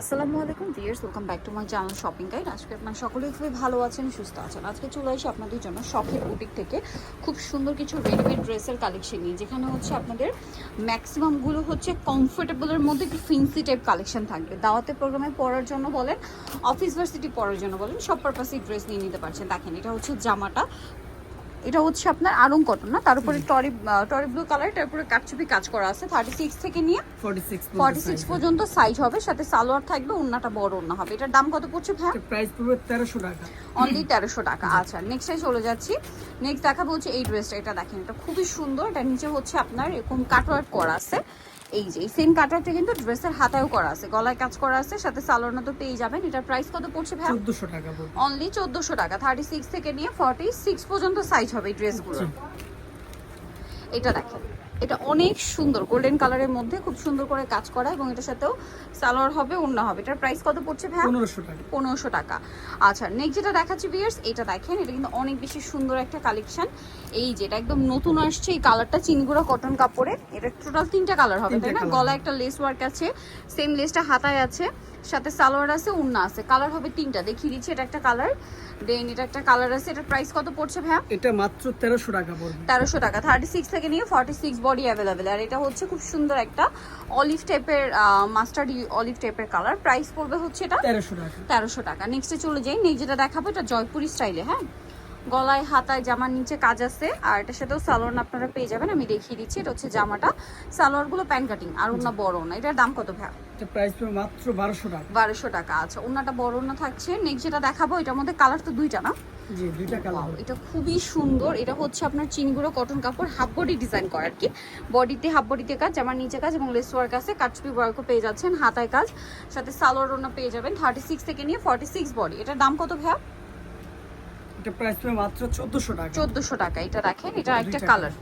আসসালামু আলাইকুম viewers welcome back to my channel shopping guide আজকে আপনার সকলেই খুবই ভালো আছেন, সুস্থ আছেন। আজকে চলে আসি আপনাদের জন্য শখের বুটিক থেকে খুব সুন্দর কিছু রেডিমেড ড্রেসের কালেকশন নিয়ে, যেখানে হচ্ছে আপনাদের ম্যাক্সিমামগুলো হচ্ছে কমফোর্টেবলের মধ্যে একটু ফিন্সি টাইপ কালেকশন থাকবে। দাওয়াতে প্রোগ্রামে পরার জন্য বলেন অফিস ভার্সিটি পরার জন্য বলেন, সব পারপাসে ড্রেস নিয়ে নিতে পারছেন। দেখেন, এটা হচ্ছে জামাটা। এটা হচ্ছে আপনার আরং কটন না? তার উপরে টরি টরি ব্লু কালার তার উপরে কাটছুপি কাজ করা আছে। থার্টি সিক্স থেকে নিয়ে 46 ফর্টি সিক্স পর্যন্ত সাইজ হবে সাথে সালোয়ার থাকবে ওন্নাটা বড় ওন্না হবে। এটার দাম কত পড়ছে ভাই প্রাইস পুরো 1300 টাকা। অনলি তেরোশো টাকা আচ্ছা নেক্সটে চলে যাচ্ছি। নেক্সট দেখাবো হচ্ছে এই ড্রেসটা এটা দেখেন এটা খুবই সুন্দর। এটা নিচে হচ্ছে আপনার এরকম কাটওয়ার্ক করা আছে। এই যে এই সেম কাটারটা কিন্তু ড্রেসের হাতায়ও করা আছে গলায় কাজ করা আছে সাথে সালোয়ার তো পেয়ে যাবেন। এটার প্রাইস কত পড়ছে ভাই 1400 টাকা অনলি চোদ্দোশো টাকা থার্টি সিক্স থেকে নিয়ে ফর্টি সিক্স পর্যন্ত সাইজ হবে এই ড্রেসগুলো। এটা দেখেন। এটা অনেক সুন্দর গোল্ডেন কালারের মধ্যে খুব সুন্দর করে কাজ করা এবং এটার সাথেও সালোয়ার হবে অন্য হবে। এটার প্রাইস কত পড়ছে ভাই 1500 টাকা। পনেরোশো টাকা। আচ্ছা নেক্সট যেটা দেখাচ্ছি বিয়ার্স এটা দেখেন এটা কিন্তু অনেক বেশি সুন্দর একটা কালেকশন এই যেটা একদম নতুন আসছে এই কালারটা চিনগুড়া কটন কাপড়ে এটা টোটাল তিনটা কালার হবে তাই না? গলায় একটা লেস ওয়ার্ক আছে সেম লেসটা হাতায় আছে সাথে সালোয়ার আছে উন্না আছে। কালার হবে তিনটা দেখিয়ে দিচ্ছি এটা একটা কালার দেন এটা একটা কালার আছে এটার প্রাইস কত পড়ছে ভাইয়া? এটা মাত্র 1300 টাকা পড়বে। তেরোশো টাকা থার্টি সিক্স থেকে নিয়ে ফর্টি সিক্স বডি অ্যাভেলেবেল আর এটা হচ্ছে খুব সুন্দর একটা অলিভ টাইপের মাস্টার্ড অলিভ টাইপের কালার প্রাইস পড়বে হচ্ছে এটা 1300 টাকা। তেরোশো টাকা। নেক্সটে চলে যাই নেক্সট যেটা দেখাবো এটা জয়পুরি স্টাইলে হ্যাঁ? গলায় হাতায় জামার নিচে কাজ আছে। আর এটার সাথেও সালোয়ার আপনারা পেয়ে যাবেন আমি দেখিয়ে দিচ্ছি এটা হচ্ছে জামাটা। সালোয়ারগুলো প্যান কাটিং আর ওনা বড় না। এটার দাম কত ভাই এটা প্রাইস পড়বে মাত্র 1200 টাকা। বারোশো টাকা আচ্ছা ওনাটা বড় না থাকছে। নেক্সট যেটা দেখাবো এটার মধ্যে কালার তো দুইটা না? জি দুইটা কালার এটা খুবই সুন্দর। এটা হচ্ছে আপনার চিনগুলো কটন কাপড় হাফ বডি ডিজাইন করা আর কি। বডিতে হাফ বডিতে কাজ জামার নিচে কাজ এবং লেস ওয়ার্ক আছে কাটচুপি ওয়ার্কও পেয়ে যাচ্ছেন হাতায় কাজ। সাথে সালোয়ার ওনা পেয়ে যাবেন থার্টি সিক্স থেকে নিয়ে ফর্টি সিক্স বডি এটার দাম কত ভাইয়া? এটা প্রাইস মাত্র 1400 টাকা। চোদ্দোশো টাকা এটা দেখেন এটা একটা কালার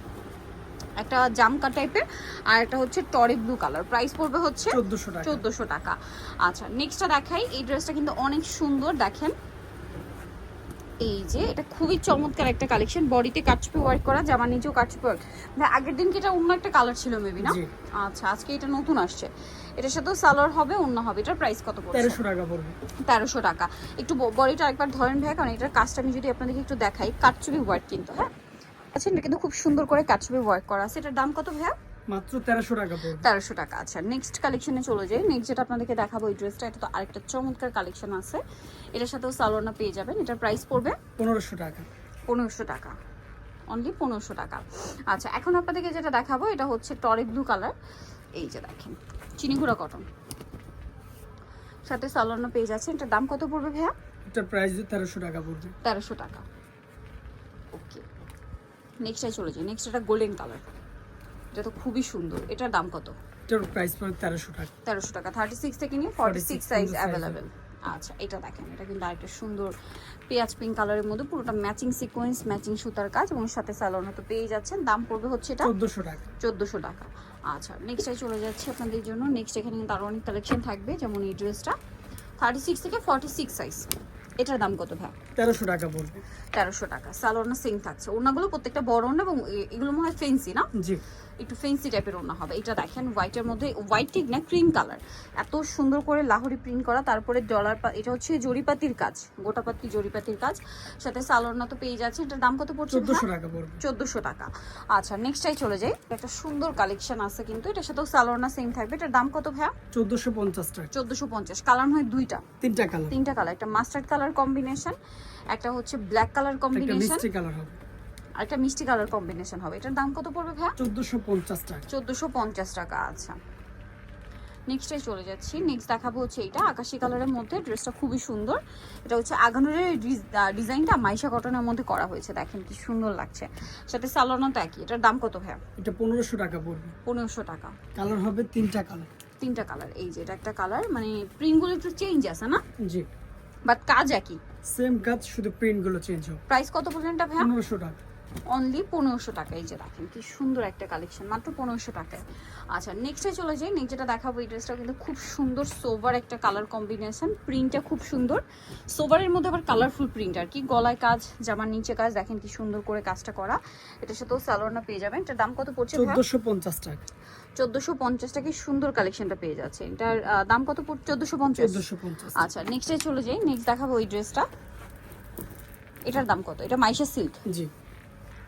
একটা জামকা টাইপের আর একটা হচ্ছে টরি ব্লু কালার। প্রাইস পড়বে হচ্ছে 1400 টাকা। চোদ্দোশো টাকা। আচ্ছা নেক্সটটা দেখাই। এই ড্রেসটা কিন্তু অনেক সুন্দর দেখেন। এই যে এটা খুবই চমৎকার একটা কালেকশন বডিতে কাটচুপি ওয়ার্ক করা জামা নিচেও কাটচুপি ওয়ার্ক ভাই আগের দিন কি এটা অন্য একটা কালার ছিল মেবি না? আচ্ছা আজকে এটা নতুন আসছে। এটার সাথেও সালোয়ার হবে অন্য হবে। এটার প্রাইস কত পড়ছে? 1300 টাকা পড়বে। তেরোশো টাকা। একটু বডিটা একবার ধরেন ভাই কারণ এটার কাজটা আমি যদি আপনাদেরকে একটু দেখাই কাটচুপি ওয়ার্ক কিন্তু হ্যাঁ? আচ্ছা এটা কিন্তু খুব সুন্দর করে কাটচুপি ওয়ার্ক করা আছে। এটার দাম কত ভাইয়া? মাত্র 1300 টাকা পড়বে। তেরোশো টাকা আচ্ছা। নেক্সট কালেকশনে চলে যাই। নেক্সট যেটা আপনাদেরকে দেখাবো এই ড্রেসটা এটা তো আরেকটা চমৎকার কালেকশন আছে। এটার সাথেও সালোয়ারনা পেয়ে যাবেন। এটার প্রাইস পড়বে? 1500 টাকা। পনেরোশো টাকা। অনলি পনেরোশো টাকা। আচ্ছা এখন আপনাদেরকে যেটা দেখাবো এটা হচ্ছে টরি ব্লু কালার এই যে দেখেন চিনি চিনিগুড়া কটন সাথে সালোয়ারনা পেয়ে যাচ্ছে এটার দাম কত পড়বে ভাইয়া? এটার প্রাইস 1300 টাকা পড়বে। তেরোশো টাকা। ওকে নেক্সটটাই চলে যাই। নেক্সট এটা গোল্ডেন কালার এটা তো খুবই সুন্দর। এটার দাম কত? এটার প্রাইস পড়বে 1300 টাকা। তেরোশো টাকা। থার্টি সিক্স থেকে নিয়ে ফর্টি সিক্স 46 সাইজ অ্যাভেলেবেল আচ্ছা এটা দেখেন। এটা কিন্তু আরেকটা সুন্দর পেঁয়াজ পিঙ্ক কালারের মধ্যে পুরোটা ম্যাচিং সিকোয়েন্স ম্যাচিং সুতার কাজ এবং সাথে স্যালোনা তো পেয়ে যাচ্ছেন। দাম পড়বে হচ্ছে এটা 1400 টাকা। চোদ্দোশো টাকা। আচ্ছা নেক্সটে চলে যাচ্ছে আপনাদের জন্য। নেক্সট এখানে কিন্তু আরও অনেক কালেকশন থাকবে। যেমন এই ড্রেসটা থার্টি সিক্স থেকে ফর্টি সিক্স সাইজ এটার দাম কত ভাই? 1300 টাকা পড়বে তেরোশো টাকা। সালোনা সিং থাকছে। ওনাগুলো প্রত্যেকটা বড় ওনা এবং এগুলো মনে হয় ফেন্সি না? জি। একটু ফেন্সি টাইপের ওনা হবে। এটা দেখেন হোয়াইটের মধ্যে হোয়াইট ঠিক না ক্রিম কালার এত সুন্দর করে লাহোরি প্রিন্ট করা তারপরে ডলার এটা হচ্ছে জরিপাতির কাজ গোটাপাতি জরিপাতির কাজ। সাথে সালোনা তো পেয়ে যাচ্ছে। এটার দাম কত পড়ছে 1400 টাকা পড়বে। চোদ্দোশো টাকা। আচ্ছা নেক্সটটাই চলে যাই। একটা সুন্দর কালেকশন আছে কিন্তু। এটার সাথেও সালোনা সেম থাকবে। এটার দাম কত ভাইয়া? 1450 টাকা। চোদ্দোশো পঞ্চাশ। কালার হয় দুইটা। তিনটা কালার। তিনটা কালার। একটা মাস্টার্ড কালার কম্বিনেশন একটা হচ্ছে ব্ল্যাক কালার কম্বিনেশন কালার একটা মিষ্টি কালার কম্বিনেশন হবে। এটার দাম কত পড়বে ভাইয়া? 1450 টাকা। চোদ্দোশো পঞ্চাশ টাকা আচ্ছা। নেক্সটে চলে যাচ্ছি। নেক্সট দেখাবো হচ্ছে এটা আকাশি কালারের মধ্যে। ড্রেসটা খুবই সুন্দর। এটা হচ্ছে আগানুরের ডিজাইনটা মাইশা কটনের মধ্যে করা হয়েছে। দেখেন কি সুন্দর লাগছে। সাথে সালোনা তো একই। এটার দাম কত ভাইয়া? এটা 1500 টাকা পড়বে। পনেরোশো টাকা। কালার হবে তিনটা কালার তিনটা কালার এই যে এটা একটা কালার মানে প্রিন্টগুলো একটু চেঞ্জ আছে না? জি। বাট কাজ একই। সেম কাজ শুধু প্রিন্টগুলো চেঞ্জ হবে প্রাইস কত পর্যন্ত ভাই 1500 টাকা। অনলি পনেরোশো টাকায় যে দেখেন কি সুন্দর একটা কালেকশন মাত্র পনেরোশো টাকায়। আচ্ছা নেক্সটে চলে যাই নেক্সট যেটা দেখাবো এই ড্রেসটা কিন্তু খুব সুন্দর সোভার একটা কালার কম্বিনেশন প্রিন্টটা খুব সুন্দর। সোভারের মধ্যে আবার কালারফুল প্রিন্ট আর কি গলায় কাজ জামার নিচে কাজ দেখেন কি সুন্দর করে কাজটা করা। এটার সাথেও স্যালোয়ারটা পেয়ে যাবেন। এটার দাম কত পড়ছে চোদ্দোশো পঞ্চাশ টাকা। চোদ্দোশো পঞ্চাশ টাকায় সুন্দর কালেকশনটা পেয়ে যাচ্ছে। এটার দাম কত পড়ছে চোদ্দোশো পঞ্চাশ? আচ্ছা নেক্সটে চলে যাই নেক্সট দেখাবো ওই ড্রেসটা এটার দাম কত? এটা মাইশা সিল্ক জি।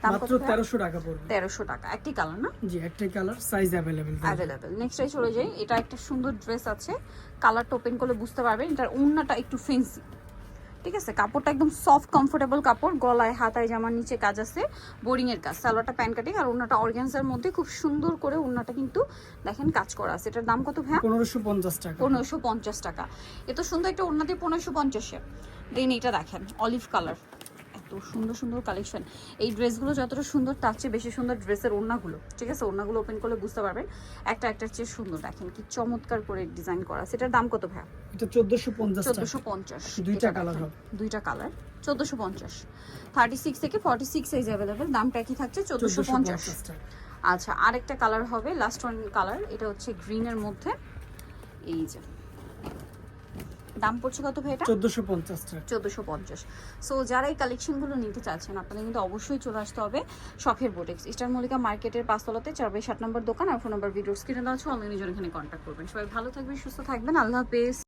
মাত্র কত তেরোশো টাকা পড়বে। তেরোশো টাকা। একটি কালার না? জি একটাই কালার সাইজ অ্যাভেলেবেল অ্যাভেলেবেল নেক্সটে চলে যাই। এটা একটা সুন্দর ড্রেস আছে। কালারটা ওপেন করলে বুঝতে পারবেন। এটার ওড়নাটা একটু ফেন্সি ঠিক আছে? কাপড়টা একদম সফট কমফোর্টেবল কাপড়। গলায় হাতায় জামার নিচে কাজ আছে। বোরিং এর কাজ। সালোয়ারটা প্যান কাটিং আর ওড়নাটা অর্গানজার মধ্যে খুব সুন্দর করে ওড়নাটা কিন্তু দেখেন কাজ করা আছে। এটার দাম কত ভাইয়া? পনেরোশো পঞ্চাশ টাকা। পনেরোশো পঞ্চাশ টাকা। এত সুন্দর একটা দিয়ে পনেরোশো পঞ্চাশে। দেন এটা দেখেন অলিভ কালার এত সুন্দর সুন্দর কালেকশন এই ড্রেসগুলো যতটা সুন্দর তার চেয়ে বেশি সুন্দর ড্রেসের ওড়নাগুলো। ঠিক আছে? ওড়নাগুলো ওপেন করলে বুঝতে পারবেন একটা একটার চেয়ে সুন্দর। দেখেন কি চমৎকার করে ডিজাইন করা। সেটার দাম কত ভাই এটা চোদ্দোশো পঞ্চাশ টাকা। চোদ্দোশো পঞ্চাশ। দুইটা কালার দুইটা কালার চোদ্দোশো পঞ্চাশ। থার্টি সিক্স থেকে ফর্টি সিক্স সাইজ অ্যাভেলেবেল দামটা কি থাকছে চোদ্দোশো পঞ্চাশ। টাকা। আচ্ছা আরেকটা কালার হবে। লাস্ট ওয়ান কালার এটা হচ্ছে গ্রিনের মধ্যে। এই যে দাম পড়ছে কত ভাই এটা? চোদ্দোশো পঞ্চাশ টাকা। চোদ্দোশো পঞ্চাশ। সো যারা এই কালেকশনগুলো নিতে চাচ্ছেন আপনাদের কিন্তু অবশ্যই চলে আসতে হবে শখের বোটেক্স ইস্টার মল্লিকা মার্কেটের পাঁচতলাতে চার বাই সাত নম্বর দোকান আর ফোন নম্বর ভিডিও স্ক্রিনে দেওয়া আছে। অনলাইনে জন্য এখানে কন্ট্যাক্ট করবেন। সবাই ভালো থাকবেন সুস্থ থাকবেন। আল্লাহ হাফেজ।